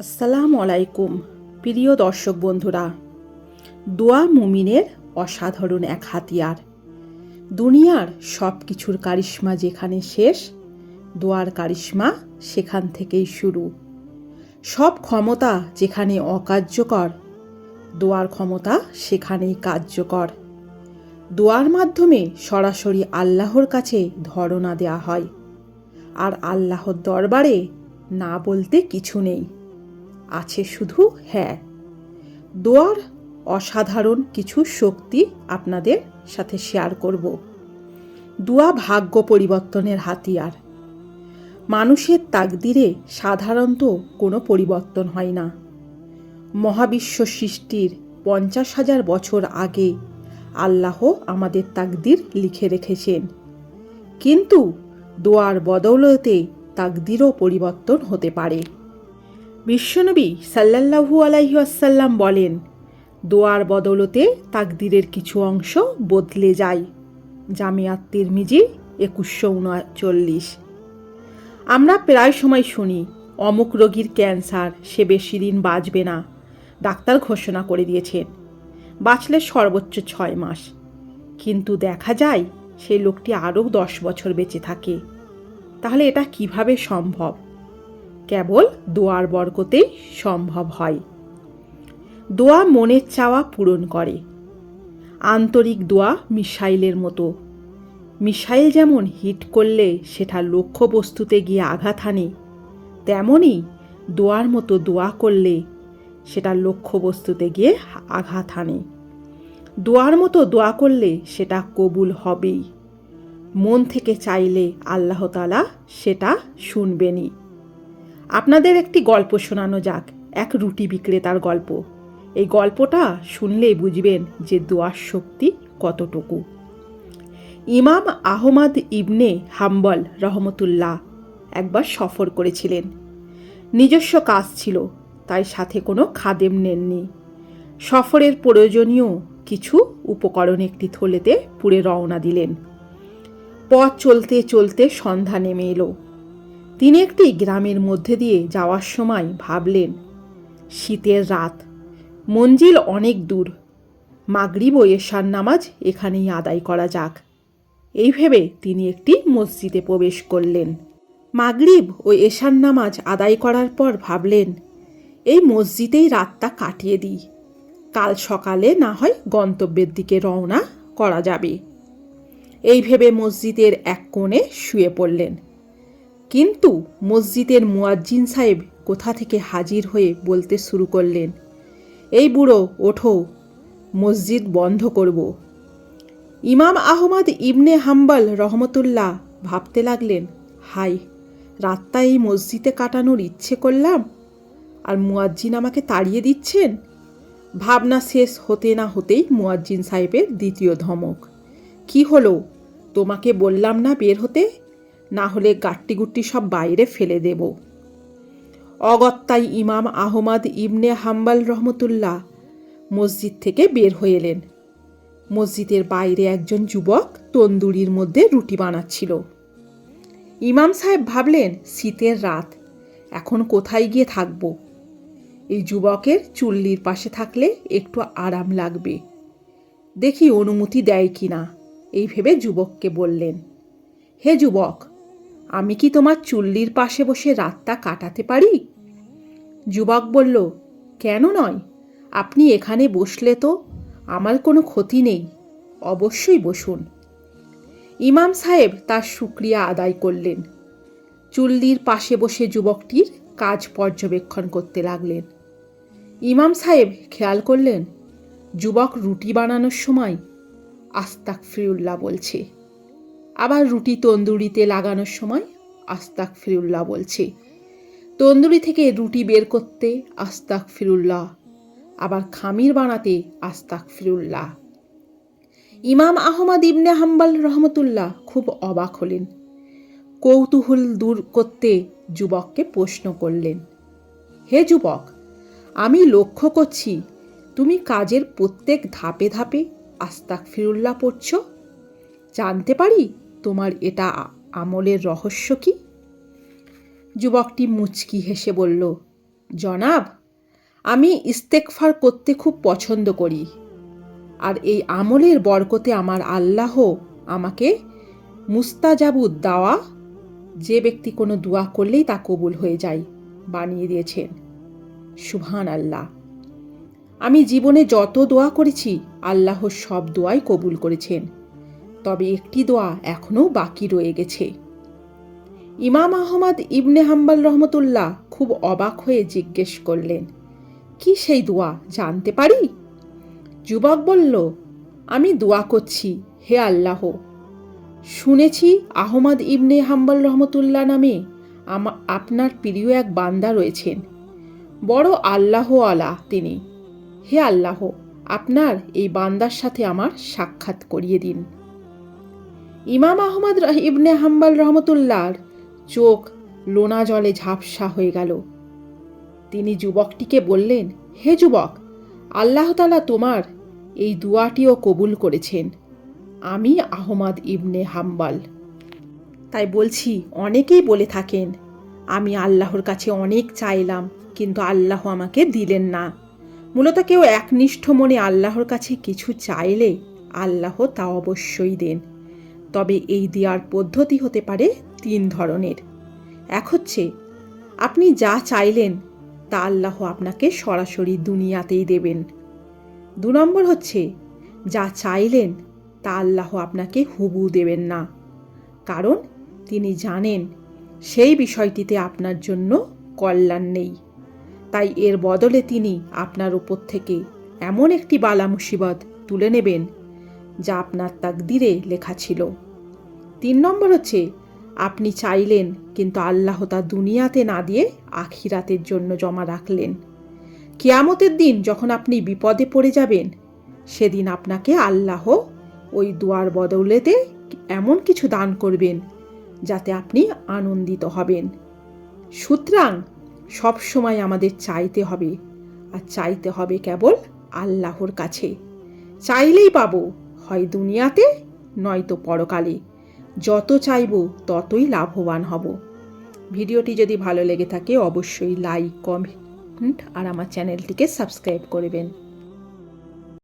আসসালামু আলাইকুম, প্রিয় দর্শক বন্ধুরা। দোয়া মুমিনের অসাধারণ এক হাতিয়ার। দুনিয়ার সব কিছুর কারিশ্মা যেখানে শেষ, দোয়ার কারিশ্মা সেখান থেকেই শুরু। সব ক্ষমতা যেখানে অকার্যকর, দোয়ার ক্ষমতা সেখানেই কার্যকর। দোয়ার মাধ্যমে সরাসরি আল্লাহর কাছে ধরনা দেয়া হয়। আর আল্লাহর দরবারে না বলতে কিছু নেই। আছে শুধু হ্যাঁ। দোয়ার অসাধারণ কিছু শক্তি আপনাদের সাথে শেয়ার করব। দোয়া ভাগ্য পরিবর্তনের হাতিয়ার। মানুষের তাকদিরে সাধারণত কোনো পরিবর্তন হয় না। মহাবিশ্ব সৃষ্টির পঞ্চাশ হাজার বছর আগে আল্লাহ আমাদের তাকদির লিখে রেখেছেন। কিন্তু দোয়ার বদৌলতে তাকদিরও পরিবর্তন হতে পারে। বিশ্বনবী সাল্লাল্লাহু আলাইহি আসাল্লাম বলেন, দোয়ার বদলতে তাকদিরের কিছু অংশ বদলে যায়। জামিয়াত তিরমিজি, একুশশো উনচল্লিশ। আমরা প্রায় সময় শুনি, অমুক রোগীর ক্যান্সার, সে বেশি দিন বাঁচবে না। ডাক্তার ঘোষণা করে দিয়েছেন, বাঁচলে সর্বোচ্চ ছয় মাস। কিন্তু দেখা যায়, সেই লোকটি আরও দশ বছর বেঁচে থাকে। তাহলে এটা কীভাবে সম্ভব? কেবল দোয়ার বরকতেই সম্ভব হয়। দোয়া মনের চাওয়া পূরণ করে। আন্তরিক দোয়া মিসাইলের মতো। মিসাইল যেমন হিট করলে সেটা লক্ষ্যবস্তুতে গিয়ে আঘাত হানে, তেমনই দোয়ার মতো দোয়া করলে সেটা লক্ষ্যবস্তুতে গিয়ে আঘাত হানে। দোয়ার মতো দোয়া করলে সেটা কবুল হবেই। মন থেকে চাইলে আল্লাহ তালা সেটা শুনবেনই। আপনাদের একটি গল্প শোনানো যাক, এক রুটি বিক্রেতার গল্প। এই গল্পটা শুনলেই বুঝবেন যে দোয়ার শক্তি কতটুকু। ইমাম আহমদ ইবনে হাম্বল রহমতুল্লাহ একবার সফর করেছিলেন। নিজস্ব কাজ ছিল, তাই সাথে কোনো খাদেম নেননি। সফরের প্রয়োজনীয় কিছু উপকরণ একটি থলেতে পুড়ে রওনা দিলেন। পথ চলতে চলতে সন্ধ্যা নেমে এলো। তিনি একটি গ্রামের মধ্যে দিয়ে যাওয়ার সময় ভাবলেন, শীতের রাত, মঞ্জিল অনেক দূর। মাগরিব ও এশার নামাজ এখানেই আদায় করা যাক। এই ভেবে তিনি একটি মসজিদে প্রবেশ করলেন। মাগরিব ও এশার নামাজ আদায় করার পর ভাবলেন, এই মসজিদেই রাতটা কাটিয়ে দিই। কাল সকালে না হয় গন্তব্যের দিকে রওনা করা যাবে। এই ভেবে মসজিদের এক কোণে শুয়ে পড়লেন। কিন্তু মসজিদের মুয়াজ্জিন সাহেব কোথা থেকে হাজির হয়ে বলতে শুরু করলেন, এই বুড়ো, ওঠো, মসজিদ বন্ধ করব ইমাম আহমদ ইবনে হাম্বাল রহমতুল্লাহ ভাবতে লাগলেন হাই রাতটা এই মসজিদে কাটানোর ইচ্ছে করলাম, আর মুয়াজ্জিন আমাকে তাড়িয়ে দিচ্ছেন? ভাবনা শেষ হতে না হতেই মুয়াজ্জিন সাহেবের দ্বিতীয় ধমক, কি হলো? তোমাকে বললাম না বের হতে? না হলে গাট্টি গুট্টি সব বাইরে ফেলে দেব। অগত্যাই ইমাম আহমদ ইবনে হাম্বাল রহমতুল্লাহ মসজিদ থেকে বের হয়ে এলেন। মসজিদের বাইরে একজন যুবক তন্দুরির মধ্যে রুটি বানাচ্ছিল। ইমাম সাহেব ভাবলেন, শীতের রাত, এখন কোথায় গিয়ে থাকব? এই যুবকের চুল্লির পাশে থাকলে একটু আরাম লাগবে। দেখি অনুমতি দেয় কি না এই ভেবে যুবককে বললেন, হে যুবক আমি কি তোমার চুল্লির পাশে বসে রাতটা কাটাতে পারি? যুবক বলল, কেন নয়? আপনি এখানে বসলে তো আমার কোনো ক্ষতি নেই। অবশ্যই বসুন। ইমাম সাহেব তার শুক্রিয়া আদায় করলেন। চুল্লির পাশে বসে যুবকটির কাজ পর্যবেক্ষণ করতে লাগলেন। ইমাম সাহেব খেয়াল করলেন, যুবক রুটি বানানোর সময় আস্তাক ফিরুল্লাহ বলছে। আবার রুটি তন্দুরিতে লাগানোর সময় আস্তাক ফিরুল্লাহ বলছে, তন্দুরি থেকে রুটি বের করতে আস্তাক ফিরুল্লাহ আবার খামির বানাতে আস্তাক ফিরুল্লাহ ইমাম আহমদ ইবনে হাম্বাল রহমতুল্লাহ খুব অবাক হলেন, কৌতূহল দূর করতে যুবককে প্রশ্ন করলেন, হে যুবক, আমি লক্ষ্য করছি, তুমি কাজের প্রত্যেক ধাপে ধাপে আস্তাক ফিরুল্লাহ পড়ছ, জানতে পারি তোমার এটা আমলের রহস্য কি? যুবকটি মুচকি হেসে বলল, জনাব, আমি ইস্তেকফার করতে খুব পছন্দ করি। আর এই আমলের বরকতে আমার আল্লাহ আমাকে মুস্তাজাবুদ দাওয়া, যে ব্যক্তি কোনো দোয়া করলেই তা কবুল হয়ে যায়, বানিয়ে দিয়েছেন। সুবহান আল্লাহ আমি জীবনে যত দোয়া করেছি, আল্লাহ সব দোয়াই কবুল করেছেন। তবে একটি দোয়া এখনও বাকি রয়ে গেছে। ইমাম আহমদ ইবনে হাম্বাল রহমতুল্লাহ খুব অবাক হয়ে জিজ্ঞেস করলেন, কি সেই দোয়া, জানতে পারি? যুবক বলল, আমি দোয়া করছি, হে আল্লাহ। শুনেছি আহমদ ইবনে হাম্বাল রহমতুল্লাহ নামে আপনার প্রিয় এক বান্দা রয়েছেন। বড় আল্লাহ আলা তিনি। হে আল্লাহ, আপনার এই বান্দার সাথে আমার সাক্ষাৎ করিয়ে দিন। ইমাম আহমদ ইবনে হাম্বাল রহমতুল্লাহর চোখ লোনা জলে ঝাপসা হয়ে গেল। তিনি যুবকটিকে বললেন, হে যুবক, আল্লাহ তালা তোমার এই দুয়াটিও কবুল করেছেন। আমি আহমদ ইবনে হাম্বাল। তাই বলছি, অনেকেই বলে থাকেন, আমি আল্লাহর কাছে অনেক চাইলাম, কিন্তু আল্লাহ আমাকে দিলেন না। মূলত কেউ একনিষ্ঠ মনে আল্লাহর কাছে কিছু চাইলে আল্লাহ তা অবশ্যই দেন। তবে এই দেওয়ার পদ্ধতি হতে পারে তিন ধরনের। এক হচ্ছে, আপনি যা চাইলেন, তা আল্লাহ আপনাকে সরাসরি দুনিয়াতেই দেবেন। দু নম্বর হচ্ছে, যা চাইলেন, তা আল্লাহ আপনাকে হুবু দেবেন না। কারণ তিনি জানেন, সেই বিষয়টিতে আপনার জন্য কল্যাণ নেই। তাই এর বদলে তিনি আপনার উপর থেকে এমন একটি বালা মুসিবত তুলে নেবেন যা আপনার তাকদিরে লেখা ছিল। তিন নম্বর হচ্ছে, আপনি চাইলেন, কিন্তু আল্লাহ তা দুনিয়াতে না দিয়ে আখিরাতের জন্য জমা রাখলেন। কিয়ামতের দিন যখন আপনি বিপদে পড়ে যাবেন, সেদিন আপনাকে আল্লাহ ওই দুয়ার বদৌলেতে এমন কিছু দান করবেন, যাতে আপনি আনন্দিত হবেন। সুতরাং সব সময় আমাদের চাইতে হবে, আর চাইতে হবে কেবল আল্লাহর কাছে। চাইলেই পাবো হয় দুনিয়াতে, নয়তো পরকালে। যত চাইব, ততই লাভবান হব। ভিডিওটি যদি ভালো লেগে থাকে, অবশ্যই লাইক কমেন্ট আর আমার চ্যানেলটিকে সাবস্ক্রাইব করবেন।